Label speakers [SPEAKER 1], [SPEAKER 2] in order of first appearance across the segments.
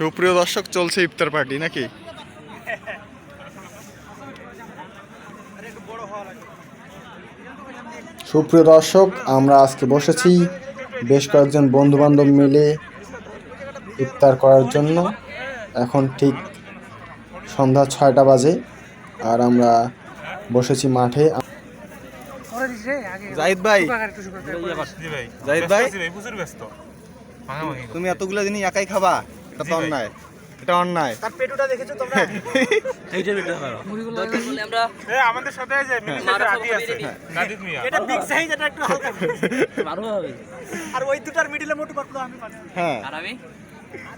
[SPEAKER 1] সুপ্রিয় দর্শক চলছে ইফতার পার্টি নাকি? সুপ্রিয় দর্শক আমরা আজকে বসেছি বেশ কয়েকজন বন্ধু বান্ধব মিলে ইফতার করার জন্য। এখন ঠিক সন্ধ্যা ছয়টা বাজে আর আমরা বসেছি মাঠে। জাহিদ ভাই। জাহিদ ভাই।
[SPEAKER 2] প্রচুর ব্যস্ত। ভাঙাভাঙি
[SPEAKER 1] তুমি এতগুলো দিনই একাই খাবা? এটা তো অন্যায়। এটা অন্যায়।
[SPEAKER 3] তার পেটুটা দেখেছ তোমরা?
[SPEAKER 2] এ, আমাদের সাথে মিনিস্টার রাজি আছে। রাজিদ মিয়া।
[SPEAKER 3] এটা বিগ সাইজ এটা একটু হালকা। আর ওই দুটার মিডিলে মোটু পাতলু আমি
[SPEAKER 1] হ্যাঁ।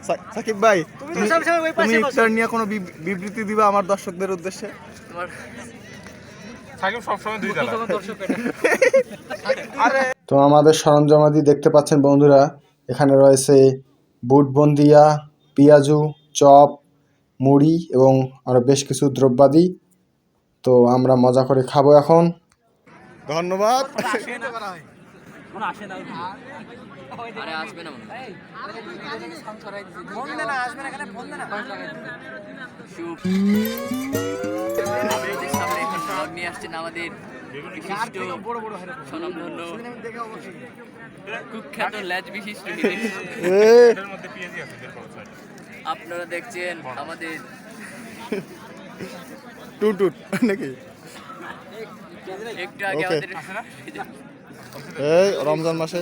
[SPEAKER 1] সা- সাকিব ভাই
[SPEAKER 3] তুমি তো
[SPEAKER 1] তুমি
[SPEAKER 3] সবসময় ওই পাশে বসো।
[SPEAKER 1] ইফতার নিয়ে কোনো বিবৃতি দিবা আমার দর্শকদের উদ্দেশ্যে?
[SPEAKER 2] সাকিব সবসময় দুই তালা।
[SPEAKER 1] তো আমাদের সরঞ্জামাদি দেখতে পাচ্ছেন বন্ধুরা এখানে রয়েছে বুটবন্দিয়া পেঁয়াজু চপ মুড়ি এবং আরও বেশ কিছু দ্রব্যাদি। তো আমরা মজা করে খাব এখন। ধন্যবাদ।
[SPEAKER 4] নিয়ে আসছেন আমাদের বিশিষ্ট স্বনামধন্য কুখ্যাত বিশিষ্ট। আপনারা দেখছেন আমাদের
[SPEAKER 1] টুট টুট নাকি?
[SPEAKER 4] একটু আগে আমাদের
[SPEAKER 1] এই রমজান মাসে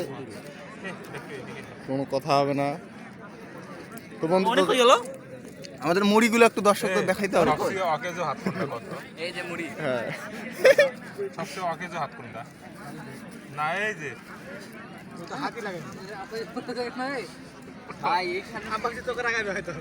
[SPEAKER 1] কোনো কথা হবে না। তো বন্ধু আমাদের মুড়িগুলো একটু দর্শকদের দেখাইতে হবে।
[SPEAKER 2] হাত
[SPEAKER 4] এই যে মুড়ি।
[SPEAKER 1] হ্যাঁ।
[SPEAKER 2] সবচেয়ে অকেজো হাত কোনটা? না এই যে।
[SPEAKER 4] ভাই এইখানে
[SPEAKER 3] আব্বাকে তোকে রাখাবে হয়তো।